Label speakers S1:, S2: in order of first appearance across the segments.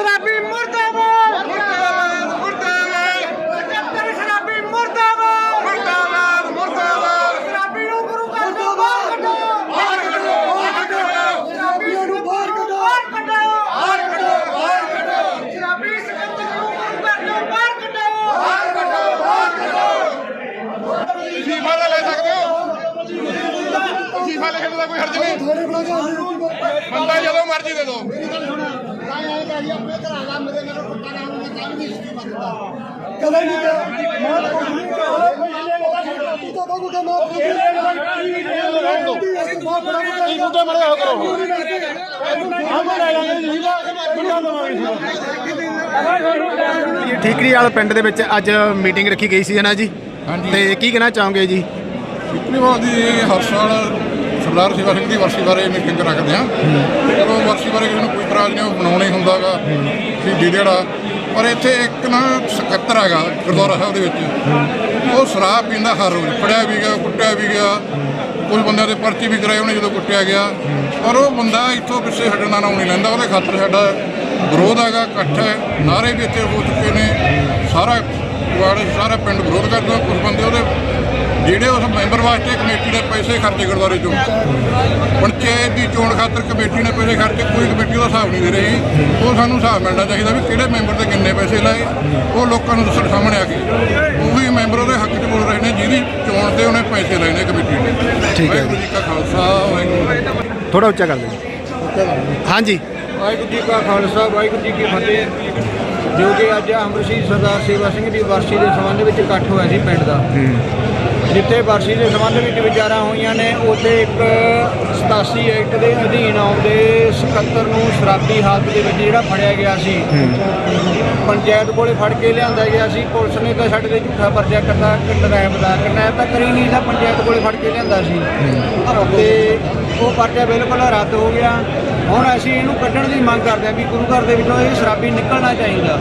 S1: ਸ਼ਰਾਬੀ ਮੁਰਦਾਬਾਦ। ਮੁਰਦਾਬਾਦ ਮੁਰਦਾਬਾਦ। ਸ਼ਰਾਬੀ ਮੁਰਦਾਬਾਦ। ਮੁਰਦਾਬਾਦ ਮੁਰਦਾਬਾਦ। ਸ਼ਰਾਬੀ ਨੂੰ ਗੁਰੂ ਘਰ ਤੋਂ ਬਾਹਰ ਕੱਢੋ। ਬਾਹਰ ਕੱਢੋ ਬਾਹਰ ਕੱਢੋ। ਸ਼ਰਾਬੀ ਨੂੰ ਬਾਹਰ ਕੱਢੋ ਬਾਹਰ ਕੱਢੋ। ਬਾਹਰ ਕੱਢੋ ਬਾਹਰ ਕੱਢੋ। ਸ਼ਰਾਬੀ ਸਿਕੰਦਰ ਨੂੰ ਗੁਰੂ ਘਰ ਤੋਂ ਬਾਹਰ ਕੱਢੋ। ਬਾਹਰ ਕੱਢੋ ਬਾਹਰ ਕੱਢੋ।
S2: ਜੀਫਾ ਲੈ ਸਕਦੇ ਹੋ? ਜੀਫਾ ਲਿਖਣ ਦਾ ਕੋਈ ਹਰਜ ਨਹੀਂ। ਬੰਦਾ ਜਦੋਂ ਮਰਜ਼ੀ ਦੇ ਦਿਓ।
S3: ਕਦੇ ਨਹੀਂ ਕਿਹਾ। ਮੈਂ ਤਾਂ ਕੁਝ ਨਹੀਂ ਕਿਹਾ ਤੂੰ ਤਾਂ ਬਾਬੂ ਕੇ ਮਾਂ
S2: ਕੀ ਗੁੱਡੇ ਮੜੇ ਹੋ। ਕਰੋ।
S4: ਠੀਕਰੀ ਵਾਲ ਪਿੰਡ ਦੇ ਵਿੱਚ ਅੱਜ ਮੀਟਿੰਗ ਰੱਖੀ ਗਈ ਸੀ ਹੈ ਨਾ ਜੀ?
S2: ਹਾਂਜੀ।
S4: ਤੇ ਕੀ ਕਹਿਣਾ ਚਾਹੋਗੇ ਜੀ?
S2: ਪਿਛਲੀ ਦੀ ਹਰ ਸਾਲ ਸਰਦਾਰ ਸੇਵਾ ਸਿੰਘ ਦੀ ਵਰਸੀ ਬਾਰੇ ਮੀਟਿੰਗ ਰੱਖਦੇ ਆ ਜਦੋਂ ਵਰਸੀ ਬਾਰੇ ਕਿਸੇ ਨੂੰ ਕੋਈ ਇਤਰਾਜ਼ ਨਹੀਂ, ਉਹ ਬਣਾਉਣਾ ਹੀ ਹੁੰਦਾਗਾ ਸ਼ਹੀਦੀ ਦਿਹਾੜਾ ਪਰ ਇੱਥੇ ਇੱਕ ਨਾ ਸਕੱਤਰ ਹੈਗਾ, ਗੁਰਦੁਆਰਾ ਸਾਹਿਬ ਦੇ ਵਿੱਚ। ਉਹ ਸ਼ਰਾਬ ਪੀਂਦਾ ਹਰ ਰੋਜ਼, ਫੜਿਆ ਵੀ ਗਿਆ, ਕੁੱਟਿਆ ਵੀ ਗਿਆ। ਕੁਝ ਬੰਦਿਆਂ ਦੇ ਪਰਚੀ ਵੀ ਕਰਾਈ ਉਹਨੇ ਜਦੋਂ ਕੁੱਟਿਆ ਗਿਆ। ਪਰ ਉਹ ਬੰਦਾ ਇੱਥੋਂ ਪਿੱਛੇ ਹਟਣ ਦਾ ਨਾਮ ਨਹੀਂ ਲੈਂਦਾ, ਉਹਦੇ ਖਾਤਰ ਸਾਡਾ ਵਿਰੋਧ ਹੈਗਾ, ਇਕੱਠ ਹੈ। ਨਾਰੇ ਵੀ ਇੱਥੇ ਹੋ ਚੁੱਕੇ ਨੇ। ਸਾਰਾ ਵਾਰਡ ਸਾਰਾ ਪਿੰਡ ਵਿਰੋਧ ਕਰਦਾ, ਕੁਝ ਬੰਦੇ ਉਹਦੇ ਜਿਹੜੇ ਉਸ ਮੈਂਬਰ ਵਾਸਤੇ ਕਮੇਟੀ ਨੇ ਪੈਸੇ ਖਰਚੇ ਗੁਰਦੁਆਰੇ ਚੋਂ। ਪੰਚਾਇਤ ਦੀ ਚੋਣ ਖਾਤਰ ਕਮੇਟੀ ਨੇ ਪੈਸੇ ਖਰਚੇ ਕੋਈ ਕਮੇਟੀ ਦਾ ਹਿਸਾਬ ਨਹੀਂ ਦੇ ਰਹੀ। ਉਹ ਸਾਨੂੰ ਹਿਸਾਬ ਮਿਲਣਾ ਚਾਹੀਦਾ ਵੀ ਕਿਹੜੇ ਮੈਂਬਰ ਤੇ ਕਿੰਨੇ ਪੈਸੇ ਲਾਏ ਉਹ ਲੋਕਾਂ ਨੂੰ ਦੱਸਣ ਸਾਹਮਣੇ ਆ ਕੇ। ਉਹੀ ਮੈਂਬਰ ਉਹਦੇ ਹੱਕ 'ਚ ਬੋਲ ਰਹੇ ਨੇ ਜਿਹਦੀ ਚੋਣ ਤੇ ਉਹਨੇ ਪੈਸੇ ਲਏ ਨੇ ਕਮੇਟੀ ਨੇ
S4: ਠੀਕ ਹੈ
S2: ਜੀ। ਕਾ ਖਾਲਸਾ ਵਾਹਿਗੁਰੂ।
S4: ਥੋੜਾ ਉੱਚਾ ਕਰ ਦਿਓ ਹਾਂਜੀ।
S1: ਵਾਹਿਗੁਰੂ ਜੀ ਕਾ ਖਾਲਸਾ ਵਾਹਿਗੁਰੂ ਜੀ ਕੀ ਫਤਿਹ। ਜੋ ਕਿ ਅੱਜ ਅਮਰਸ਼ੀਰ ਸਰਦਾਰ ਸੇਵਾ ਸਿੰਘ ਦੀ ਵਰਸੀ ਦੇ ਸੰਬੰਧ ਵਿੱਚ ਇਕੱਠ ਹੋਇਆ ਸੀ ਪਿੰਡ ਦਾ। ਜਿੱਥੇ ਵਰਸੀ ਦੇ ਸੰਬੰਧ ਵਿੱਚ ਵਿਚਾਰਾਂ ਹੋਈਆਂ ਨੇ ਉੱਥੇ ਇੱਕ 87 ਐਕਟ ਦੇ ਅਧੀਨ ਆਉਂਦੇ 77 ਨੂੰ ਸ਼ਰਾਬੀ ਹਾਲਤ ਦੇ ਵਿੱਚ ਜਿਹੜਾ ਫੜਿਆ ਗਿਆ ਸੀ। ਪੰਚਾਇਤ ਕੋਲੇ ਫੜ ਕੇ ਲਿਆਂਦਾ ਗਿਆ ਸੀ। ਪੁਲਿਸ ਨੇ ਤਾਂ ਸਾਡੇ ਤੇ ਝੂਠਾ ਪਰਚਾ ਕਰਤਾ ਕਿਡਨੈਪ ਦਾ ਕਿਡਨੈਪ ਤਾਂ ਕਰੀ ਨਹੀਂ ਦਾ ਪੰਚਾਇਤ ਕੋਲੇ ਫੜ ਕੇ ਲਿਆਂਦਾ ਸੀ। ਤੇ ਉਹ ਪਰਚਾ ਬਿਲਕੁਲ ਰੱਦ ਹੋ ਗਿਆ। ਹੁਣ ਅਸੀਂ ਇਹਨੂੰ ਕੱਢਣ ਦੀ ਮੰਗ ਕਰਦੇ ਹਾਂ ਵੀ ਗੁਰੂ ਘਰ ਦੇ ਵਿੱਚੋਂ ਇਹ ਸ਼ਰਾਬੀ ਨਿਕਲਣਾ ਚਾਹੀਦਾ।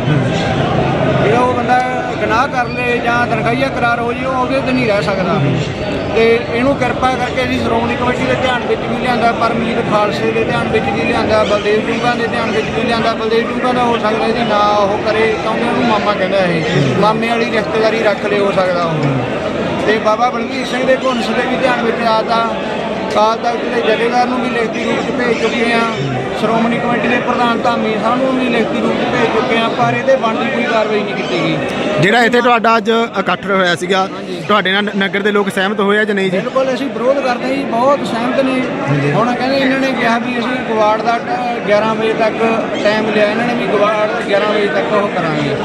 S1: ਜਿਹੜਾ ਉਹ ਬੰਦਾ ਗੁਨਾਹ ਕਰ ਲੇ ਜਾਂ ਤਨਖਾਹੀਆ ਕਰਾਰ ਹੋ ਜੇ, ਉਹ ਉਹਦੇ ਤੇ ਨਹੀਂ ਰਹਿ ਸਕਦਾ। ਤੇ ਇਹਨੂੰ ਕਿਰਪਾ ਕਰਕੇ ਅਸੀਂ ਸ਼੍ਰੋਮਣੀ ਕਮੇਟੀ ਦੇ ਧਿਆਨ ਵਿੱਚ ਵੀ ਲਿਆਂਦਾ, ਪਰਮਜੀਤ ਖਾਲਸੇ ਦੇ ਧਿਆਨ ਵਿੱਚ ਵੀ ਲਿਆਂਦਾ, ਬਲਦੇਵ ਟੂੰਗਾ ਦੇ ਧਿਆਨ ਵਿੱਚ ਵੀ ਲਿਆਂਦਾ। ਬਲਦੇਵ ਟੂੰਗਾ ਦਾ ਹੋ ਸਕਦਾ ਜੀ ਨਾ ਉਹ ਕਰੇ ਕਿਉਂਕਿ ਉਹਨੂੰ ਮਾਮਾ ਕਹਿੰਦਾ ਇਹ। ਮਾਮੇ ਵਾਲੀ ਰਿਸ਼ਤੇਦਾਰੀ ਰੱਖ ਲੇ ਹੋ ਸਕਦਾ ਉਹ। ਤੇ ਬਾਬਾ ਬਲਵੀਰ ਸਿੰਘ ਦੇ ਘੁੰਸ ਦੇ ਵੀ ਧਿਆਨ ਵਿੱਚ ਆਤਾ ਕਾਲ ਤਖਤ ਦੇ ਜਥੇਦਾਰ ਨੂੰ ਵੀ ਲਿਖਤੀ ਰੂਪ 'ਚ ਭੇਜ ਚੁੱਕੇ ਆ ਸ਼੍ਰੋਮਣੀ ਕਮੇਟੀ ਦੇ ਪ੍ਰਧਾਨ ਧਾਮੀ ਸਾਹਿਬ ਨੂੰ ਵੀ ਲਿਖਤੀ ਰੂਪ 'ਚ ਭੇਜ ਚੁੱਕੇ ਆ ਪਰ ਇਹਦੇ ਬਣਦੀ ਕੋਈ ਕਾਰਵਾਈ ਨਹੀਂ ਕੀਤੀ ਗਈ।
S4: ਜਿਹੜਾ ਇੱਥੇ ਤੁਹਾਡਾ ਅੱਜ ਇਕੱਠ ਹੋਇਆ ਸੀਗਾ ਤੁਹਾਡੇ ਨਾਲ ਨਗਰ ਦੇ ਲੋਕ ਸਹਿਮਤ ਹੋਏ ਆ ਜਾਂ ਨਹੀਂ ਜੀ?
S1: ਬਿਲਕੁਲ ਅਸੀਂ ਵਿਰੋਧ ਕਰਦੇ ਜੀ ਬਹੁਤ ਸਹਿਮਤ ਨੇ। ਹੁਣ ਕਹਿੰਦੇ ਇਹਨਾਂ ਨੇ ਕਿਹਾ ਵੀ ਅਸੀਂ ਗਵਾੜ ਦਾ ਟ- 11 ਵਜੇ ਤੱਕ ਟਾਈਮ ਲਿਆ ਇਹਨਾਂ ਨੇ ਵੀ ਗਵਾੜ 11 ਵਜੇ ਤੱਕ ਉਹ ਕਰਾਂਗੇ।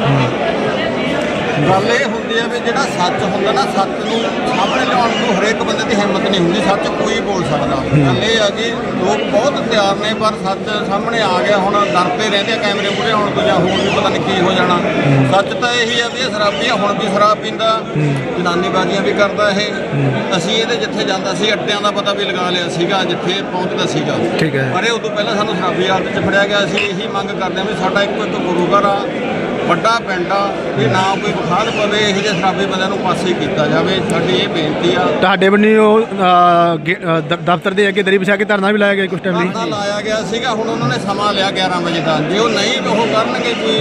S5: ਗੱਲ ਇਹ ਹੁੰਦੀ ਹੈ ਵੀ ਜਿਹੜਾ ਸੱਚ ਹੁੰਦਾ ਨਾ ਸੱਚ ਨੂੰ ਸਾਹਮਣੇ ਲਿਆਉਣ ਨੂੰ ਹਰੇਕ ਬੰਦੇ ਦੀ ਹਿੰਮਤ ਨਹੀਂ ਹੁੰਦੀ ਸੱਚ ਕੋਈ ਬੋਲ ਸਕਦਾ। ਗੱਲ ਇਹ ਆ ਕਿ ਲੋਕ ਬਹੁਤ ਤਿਆਰ ਨੇ ਪਰ ਸੱਚ ਸਾਹਮਣੇ ਆ ਗਿਆ ਹੁਣ ਡਰਦੇ ਰਹਿੰਦੇ ਆ ਕੈਮਰੇ ਮੂਹਰੇ ਆਉਣ ਤੋਂ ਜਾਂ ਹੋਰ ਵੀ ਪਤਾ ਨਹੀਂ ਕੀ ਹੋ ਜਾਣਾ। ਸੱਚ ਤਾਂ ਇਹੀ ਆ ਵੀ ਇਹ ਸ਼ਰਾਬੀ ਆ ਹੁਣ ਵੀ ਸ਼ਰਾਬ ਪੀਂਦਾ ਜਨਾਨੀਬਾਜ਼ੀਆਂ ਵੀ ਕਰਦਾ ਇਹ। ਅਸੀਂ ਇਹਦੇ ਜਿੱਥੇ ਜਾਂਦਾ ਸੀ ਅੱਡਿਆਂ ਦਾ ਪਤਾ ਵੀ ਲਗਾ ਲਿਆ ਸੀਗਾ ਜਿੱਥੇ ਪਹੁੰਚਦਾ ਸੀਗਾ।
S4: ਠੀਕ ਹੈ।
S5: ਪਰ ਇਹ ਉਦੋਂ ਪਹਿਲਾਂ ਸਾਨੂੰ ਸ਼ਰਾਬੀ ਹਾਲਤ 'ਚ ਫੜਿਆ ਗਿਆ ਸੀ ਇਹੀ ਮੰਗ ਕਰਦੇ ਆ ਵੀ ਸਾਡਾ ਇੱਕੋ ਇੱਕ ਗੁਰੂ ਘਰ ਆ ਵੱਡਾ ਪਿੰਡ ਆ ਵੀ ਨਾ ਕੋਈ ਬਖਾਲ ਪਵੇ ਇਹੋ ਜਿਹੇ ਸ਼ਰਾਬੀ ਬੰਦਿਆਂ ਨੂੰ ਪਾਸੇ ਕੀਤਾ ਜਾਵੇ। ਸਾਡੀ ਇਹ ਬੇਨਤੀ ਆ।
S4: ਤੁਹਾਡੇ ਬੰਨੀ ਉਹ ਅ, ਗੇ- ਅ, ਦ- ਦਫ਼ਤਰ ਦੇ ਅੱਗੇ ਦਰੀ ਵਿਛਾ ਕੇ ਧਰਨਾ ਵੀ ਲਾਇਆ ਗਿਆ ਕੁਝ ਟਾਈਮ ਲਈ?
S5: ਧਰਨਾ ਲਾਇਆ ਗਿਆ ਸੀਗਾ ਹੁਣ ਉਹਨਾਂ ਨੇ ਸਮਾਂ ਲਿਆ 11 ਵਜੇ ਦਾ। ਜੇ ਉਹ ਨਹੀਂ ਉਹ ਕਰਨਗੇ ਕੋਈ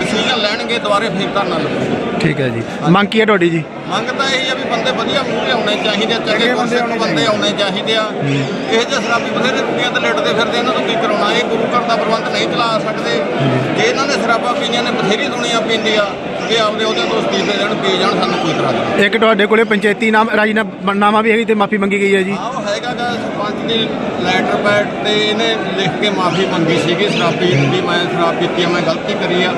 S5: ਡਿਸੀਜਨ ਲੈਣਗੇ ਦੁਬਾਰੇ ਫਿਰ ਧਰਨਾ ਲੱਗੂ
S4: ਠੀਕ ਹੈ ਜੀ। ਮੰਗ ਕੀ ਹੈ ਤੁਹਾਡੀ ਜੀ?
S5: ਮੰਗ ਤਾਂ ਇਹੀ ਆ ਵੀ ਬੰਦੇ ਵਧੀਆ ਮੂਹਰੇ ਆਉਣੇ ਚਾਹੀਦੇ ਆ, ਚੰਗੇ ਬੰਦੇ ਬੰਦੇ ਆਉਣੇ ਚਾਹੀਦੇ ਆ। ਇਹ ਜਿਹੇ ਸ਼ਰਾਬੀ ਬਥੇਰੇ ਦੁਨੀਆ ਤੇ ਲੜਦੇ ਫਿਰਦੇ ਇਹਨਾਂ ਤੋਂ ਕੀ ਕਰਾਉਣਾ? ਇਹ ਗੁਰੂ ਘਰ ਦਾ ਪ੍ਰਬੰਧ ਨਹੀਂ ਚਲਾ ਸਕਦੇ। ਜੇ ਇਹਨਾਂ ਨੇ ਸ਼ਰਾਬਾਂ ਪੀਆਂ ਨੇ ਬਥੇਰੀ ਦੁਨੀਆ ਪੀਂਦੀ ਆ। ਇਹ ਆਪਦੇ ਉਹਦੇ ਤੋਂ ਅਸਤੀਫੇ ਦੇਣ ਪੀ ਜਾਣ ਸਾਨੂੰ ਕੋਈ ਇਤਰਾਜ਼ ਨਹੀਂ।
S4: ਇੱਕ ਤੁਹਾਡੇ ਕੋਲੇ ਪੰਚਾਇਤੀ ਨਾਮ ਰਾਜੀਨਾਮਾ ਵੀ ਹੈਗੀ ਤੇ ਮਾਫੀ ਮੰਗੀ ਗਈ ਹੈ ਜੀ?
S5: ਆਹ ਉਹ ਹੈਗਾ ਗਾ ਸਰਪੰਚ ਦੀ ਲੈਟਰ ਪੈਡ ਤੇ ਇਹਨੇ ਲਿਖ ਕੇ ਮਾਫੀ ਮੰਗੀ ਸੀਗੀ ਸ਼ਰਾਬੀ ਵੀ ਮੈਂ ਸ਼ਰਾਬ ਪੀਤੀ ਆ ਮੈਂ ਗਲਤੀ ਕਰੀ ਆ।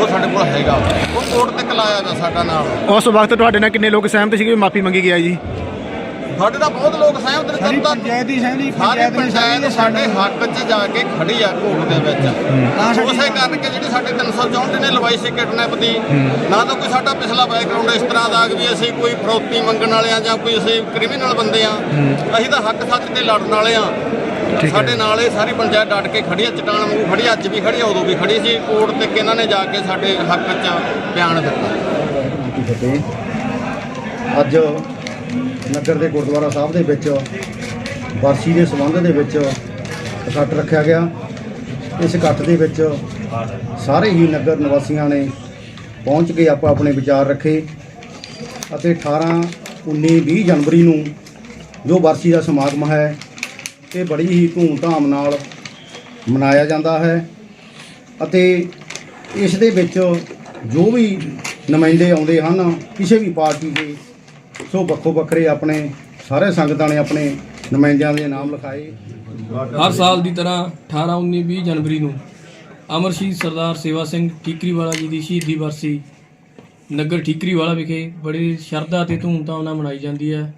S5: ਉਹ ਸਾਡੇ ਕੋਲ ਹੈਗਾ। ਉਹ ਕੋਰਟ ਤੱਕ ਲਾਇਆ ਗਾ ਸਾਡਾ ਨਾਮ।
S4: ਉਸ ਵਕਤ ਤੁਹਾਡੇ ਨਾਲ ਕਿੰਨੇ ਲੋਕ ਸਹਿਮਤ ਸੀਗੇ ਮਾਫੀ ਮੰਗੀ ਗਿਆ ਜੀ?
S5: ਸਾਡੇ ਤਾਂ ਬਹੁਤ ਲੋਕ ਸਹਿਮਤ ਨੇ
S1: ਸਾਰੀ
S5: ਤੱਕ
S1: ਪੰਚਾਇਤ ਹੀ ਸਹਿਮਦੀ
S5: ਸਾਰੀ
S1: ਪੰਚਾਇਤ
S5: ਸਾਡੇ ਹੱਕ 'ਚ ਜਾ ਕੇ ਖੜੀ ਆ ਕੋਰਟ ਦੇ ਵਿੱਚ। ਉਸੇ ਕਰਕੇ ਜਿਹੜੀ ਸਾਡੇ 364 ਨੇ ਲਵਾਈ ਸੀ ਕਿਡਨੈਪ ਦੀ ਨਾ ਤਾਂ ਕੋਈ ਸਾਡਾ ਪਿਛਲਾ ਬੈਕਗ੍ਰਾਉਂਡ ਇਸ ਤਰ੍ਹਾਂ ਦਾ ਵੀ ਅਸੀਂ ਕੋਈ ਫਰੋਤੀ ਮੰਗਣ ਵਾਲੇ ਆ ਜਾਂ ਕੋਈ ਅਸੀਂ ਕ੍ਰਿਮੀਨਲ ਬੰਦੇ ਆ ਅਸੀਂ ਤਾਂ ਹੱਕ ਸੱਚ ਤੇ ਲੜਨ ਵਾਲੇ ਆ।
S4: ਹੈ।
S5: ਸਾਡੇ ਨਾਲ ਇਹ ਸਾਰੀ ਪੰਚਾਇਤ ਡਟ ਕੇ ਖੜੀ ਆ ਚਟਾਨ ਵਾਂਗੂ ਖੜੀ ਆ, ਅੱਜ ਵੀ ਖੜੀ ਆ ਉਦੋਂ ਵੀ ਖੜੀ ਸੀ। ਕੋਰਟ ਤੇ ਇਹਨਾਂ ਨੇ ਜਾ ਕੇ ਸਾਡੇ ਹੱਕ 'ਚ ਬਿਆਨ ਦਿੱਤਾ।
S6: ਅੱਜ ਨਗਰ ਦੇ ਗੁਰਦੁਆਰਾ ਸਾਹਿਬ ਦੇ ਵਿੱਚ, ਵਰਸੀ ਦੇ ਸੰਬੰਧ ਦੇ ਵਿੱਚ ਇਕੱਠ ਰੱਖਿਆ ਗਿਆ। ਇਸ ਇਕੱਠ ਦੇ ਵਿੱਚ ਸਾਰੇ ਹੀ ਨਗਰ ਨਿਵਾਸੀਆਂ ਨੇ ਪਹੁੰਚ ਕੇ ਆਪਾਂ ਆਪਣੇ ਵਿਚਾਰ ਰੱਖੇ ਅਤੇ 18 19 20 ਜਨਵਰੀ ਨੂੰ ਜੋ ਵਰਸੀ ਦਾ ਸਮਾਗਮ ਹੈ, ਇਹ ਬੜੀ ਹੀ ਧੂਮ-ਧਾਮ ਨਾਲ ਮਨਾਇਆ ਜਾਂਦਾ ਹੈ ਅਤੇ ਇਸ ਦੇ ਵਿੱਚ ਜੋ ਵੀ ਨੁਮਾਇੰਦੇ ਆਉਂਦੇ ਹਨ, ਕਿਸੇ ਵੀ ਪਾਰਟੀ ਦੇ ਸੋ ਵੱਖੋ ਵੱਖਰੇ ਆਪਣੇ ਸਾਰੇ ਸੰਗਤਾਂ ਨੇ ਆਪਣੇ ਨੁਮਾਇੰਦਿਆਂ ਦੇ ਨਾਮ ਲਿਖਾਏ।
S7: ਹਰ ਸਾਲ ਦੀ ਤਰ੍ਹਾਂ 18 19 20 ਜਨਵਰੀ ਨੂੰ ਅਮਰ ਸਰਦਾਰ ਸੇਵਾ ਸਿੰਘ ਠੀਕਰੀਵਾਲਾ ਜੀ ਦੀ ਸ਼ਹੀਦੀ ਵਰਸੀ ਨਗਰ ਠੀਕਰੀਵਾਲਾ ਵਿਖੇ ਬੜੀ ਸ਼ਰਧਾ ਤੇ ਧੂਮਧਾਮ ਨਾਲ ਮਨਾਈ ਜਾਂਦੀ ਹੈ।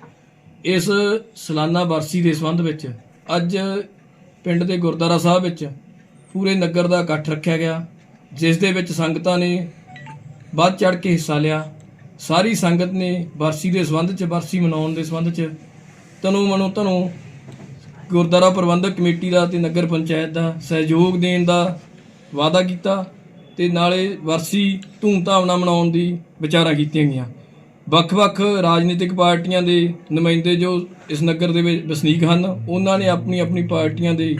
S7: ਇਸ ਸਾਲਾਨਾ ਵਰਸੀ ਦੇ ਸੰਬੰਧ ਵਿੱਚ ਅੱਜ ਪਿੰਡ ਦੇ ਗੁਰਦੁਆਰਾ ਸਾਹਿਬ ਵਿੱਚ ਪੂਰੇ ਨਗਰ ਦਾ ਇਕੱਠ ਰੱਖਿਆ ਗਿਆ, ਜਿਸ ਦੇ ਵਿੱਚ ਸੰਗਤਾਂ ਨੇ ਵੱਧ ਚੜ ਕੇ ਹਿੱਸਾ ਲਿਆ। ਸਾਰੀ ਸੰਗਤ ਨੇ ਵਰਸੀ ਦੇ ਸੰਬੰਧ 'ਚ ਵਰਸੀ ਮਨਾਉਣ ਦੇ ਸੰਬੰਧ 'ਚ, ਤਨੂ ਮਨੋ ਤਨੂ ਗੁਰਦੁਆਰਾ ਪ੍ਰਬੰਧਕ ਕਮੇਟੀ ਦਾ ਤੇ ਨਗਰ ਪੰਚਾਇਤ ਦਾ ਸਹਿਯੋਗ ਦੇਣ ਦਾ ਵਾਅਦਾ ਕੀਤਾ ਤੇ ਨਾਲੇ ਵਰਸੀ ਧੂਮਧਾਮ ਨਾਲ ਮਨਾਉਣ ਦੀ ਵਿਚਾਰਾਂ ਕੀਤੀਆਂ ਗਈਆਂ। ਵੱਖ-ਵੱਖ ਰਾਜਨੀਤਿਕ ਪਾਰਟੀਆਂ ਦੇ ਨੁਮਾਇੰਦੇ ਜੋ ਇਸ ਨਗਰ ਦੇ ਵਿੱਚ ਵਸਨੀਕ ਹਨ, ਉਹਨਾਂ ਨੇ ਆਪਣੀ ਆਪਣੀ ਪਾਰਟੀਆਂ ਦੇ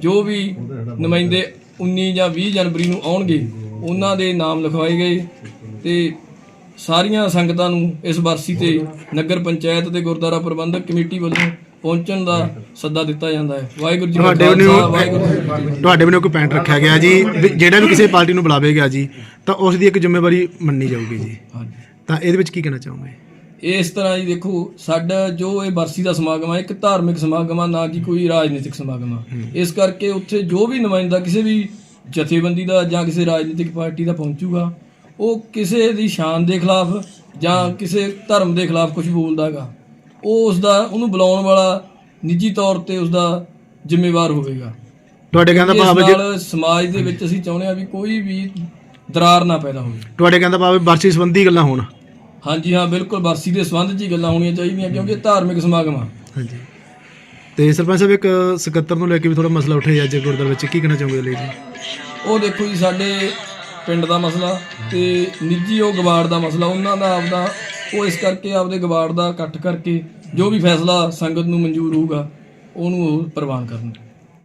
S7: ਜੋ ਵੀ ਨੁਮਾਇੰਦੇ 19 ਜਾਂ 20 ਜਨਵਰੀ ਨੂੰ ਆਉਣਗੇ, ਉਹਨਾਂ ਦੇ ਨਾਮ ਲਿਖਵਾਏ ਗਏ ਤੇ ਸਾਰੀਆਂ ਸੰਗਤਾਂ ਨੂੰ ਇਸ ਵਰਸੀ ਤੇ ਨਗਰ ਪੰਚਾਇਤ ਤੇ ਗੁਰਦੁਆਰਾ ਪ੍ਰਬੰਧਕ ਕਮੇਟੀ ਵੱਲੋਂ ਪਹੁੰਚਣ ਦਾ ਸੱਦਾ ਦਿੱਤਾ ਜਾਂਦਾ ਹੈ। ਵਾਹਿਗੁਰੂ ਜੀ
S4: ਤੁਹਾਡੇ
S7: ਜੀ
S4: ਵੱਲੋਂ ਤੁਹਾਡੇ ਵੱਲੋਂ ਕੋਈ ਪੁਆਇੰਟ ਰੱਖਿਆ ਗਿਆ ਜੀ। ਜਿਹੜਾ ਵੀ ਕਿਸੇ ਪਾਰਟੀ ਨੂੰ ਬੁਲਾਵੇਗਾ ਜੀ ਤਾਂ ਉਸ ਦੀ ਇੱਕ ਜ਼ਿੰਮੇਵਾਰੀ ਮੰਨੀ ਜਾਊਗੀ ਜੀ।
S7: ਹਾਂਜੀ।
S4: ਤਾਂ ਇਹਦੇ ਵਿੱਚ ਕੀ ਕਹਿਣਾ ਚਾਹੋਗੇ?
S7: ਇਸ ਤਰ੍ਹਾਂ ਹੀ ਦੇਖੋ ਸਾਡਾ ਜੋ ਇਹ ਬਰਸੀ ਦਾ ਸਮਾਗਮ ਹੈ ਇੱਕ ਧਾਰਮਿਕ ਸਮਾਗਮ ਆ ਨਾ ਕਿ ਕੋਈ ਰਾਜਨੀਤਿਕ ਸਮਾਗਮ ਆ। ਇਸ ਕਰਕੇ ਉੱਥੇ ਜੋ ਵੀ ਨੁਮਾਇੰਦਾ ਕਿਸੇ ਵੀ ਜਥੇਬੰਦੀ ਦਾ ਜਾਂ ਕਿਸੇ ਰਾਜਨੀਤਿਕ ਪਾਰਟੀ ਦਾ ਪਹੁੰਚੂਗਾ ਉਹ ਕਿਸੇ ਦੀ ਸ਼ਾਨ ਦੇ ਖਿਲਾਫ ਜਾਂ ਕਿਸੇ ਧਰਮ ਦੇ ਖਿਲਾਫ ਕੁਝ ਬੋਲਦਾਗਾ ਉਹ ਉਸ ਦਾ ਉਹਨੂੰ ਬੁਲਾਉਣ ਵਾਲਾ ਨਿੱਜੀ ਤੌਰ ਤੇ ਉਸ ਦਾ ਜ਼ਿੰਮੇਵਾਰ ਹੋਵੇਗਾ।
S4: ਤੁਹਾਡੇ ਕਹਿੰਦਾ ਭਾਵ ਜੀ
S7: ਸਮਾਜ ਦੇ ਵਿੱਚ ਅਸੀਂ ਚਾਹੁੰਦੇ ਆ ਵੀ ਕੋਈ ਵੀ ਦਰਾਰ ਨਾ ਪੈਦਾ ਹੋਵੇ।
S4: ਤੁਹਾਡੇ ਕਹਿੰਦਾ ਭਾਵ ਵਰਸੀ ਸੰਬੰਧੀ ਗੱਲਾਂ ਹੋਣ।
S7: ਹਾਂਜੀ ਹਾਂ ਬਿਲਕੁਲ ਵਰਸੀ ਦੇ ਸੰਬੰਧ 'ਚ ਹੀ ਗੱਲਾਂ ਹੋਣੀਆਂ ਚਾਹੀਦੀਆਂ ਕਿਉਂਕਿ ਇਹ ਧਾਰਮਿਕ ਸਮਾਗਮ ਆ।
S4: ਹਾਂਜੀ। ਤੇ ਸਰਪੰਚ ਸਾਹਿਬ ਇੱਕ ਸਕੱਤਰ ਨੂੰ ਲੈ ਕੇ ਵੀ ਥੋੜਾ ਮਸਲਾ ਉੱਠਿਆ ਅੱਜ ਗੁਰਦੁਆਰੇ ਵਿੱਚ। ਕੀ ਕਹਿਣਾ ਚਾਹੋਗੇ ਲਈ ਜੀ?
S7: ਉਹ ਦੇਖੋ ਜੀ ਸਾਡੇ ਪਿੰਡ ਦਾ ਮਸਲਾ ਤੇ ਨਿੱਜੀ ਉਹ ਗਵਾੜ ਦਾ ਮਸਲਾ, ਉਹਨਾਂ ਦਾ ਆਪਦਾ, ਉਹ ਇਸ ਕਰਕੇ ਆਪਦੇ ਗਵਾੜ ਦਾ ਇਕੱਠ ਕਰਕੇ ਜੋ ਵੀ ਫੈਸਲਾ ਸੰਗਤ ਨੂੰ ਮਨਜ਼ੂਰ ਹੋਊਗਾ, ਉਹਨੂੰ ਉਹ ਪ੍ਰਵਾਨ ਕਰਨਗੇ